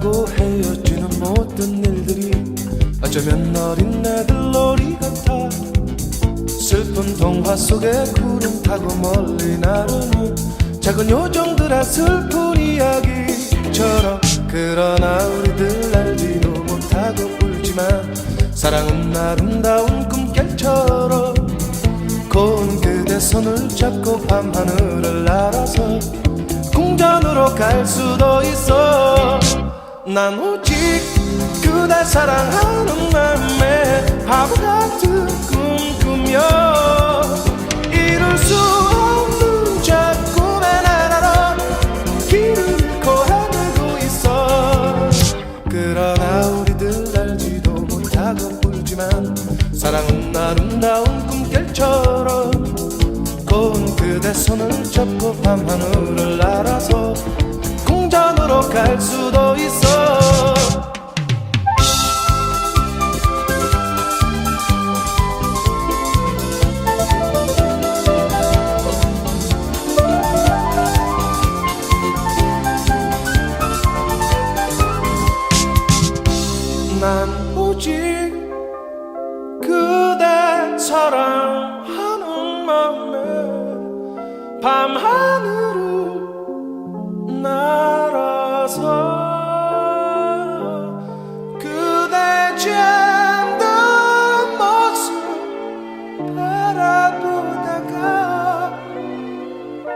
만나고 헤어지는 모든 일들이 어쩌면 어린 애들 놀이 같아. 슬픈 동화 속에 구름 타고 멀리 나르는 작은 요정들의 슬픈 이야기처럼 그러나 우리들 알지도 못하고 울지만 사랑은 아름다운 꿈결처럼 고운 그대 손을 잡고 밤하늘을 날아서 궁전으로 갈 수도 있어 난 오직 그댈 사랑하는 맘에 바보 같은 꿈 꾸며 이룰 수 없는 저 꿈의 나라로 길을 잃고 헤매고 있어. 그러나 우리들 알지도 못하고 울지만 사랑은 아름다운 꿈결처럼 고운 그대 손을 잡고 밤하늘을 날아서 궁전으로 갈 수도 있어 난 오직 그대 사랑하는 마음에 밤하늘을 날아서 그대 잠든 모습 바라보다가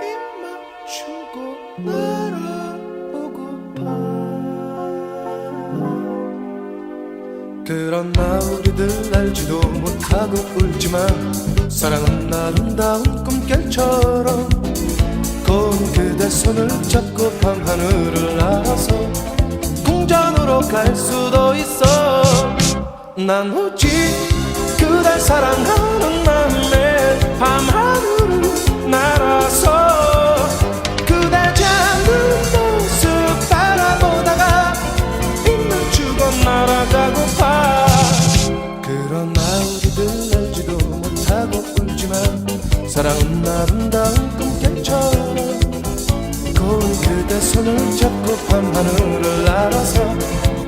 입 맞추 그러나 우리들 알지도 못하고 울지만 사랑은 아름다운 꿈결처럼 고운 그대 손을 잡고 밤하늘을 날아서 궁전으로 갈 수도 있어. 난 오직 그댈 사랑하는 맘에 밤하늘을 날아서 하고 울지만 사랑은 아름다운 꿈결처럼 고운 그대 손을 잡고 밤하늘을 날아서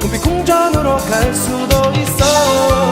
꿈빛 궁전으로 갈 수도 있어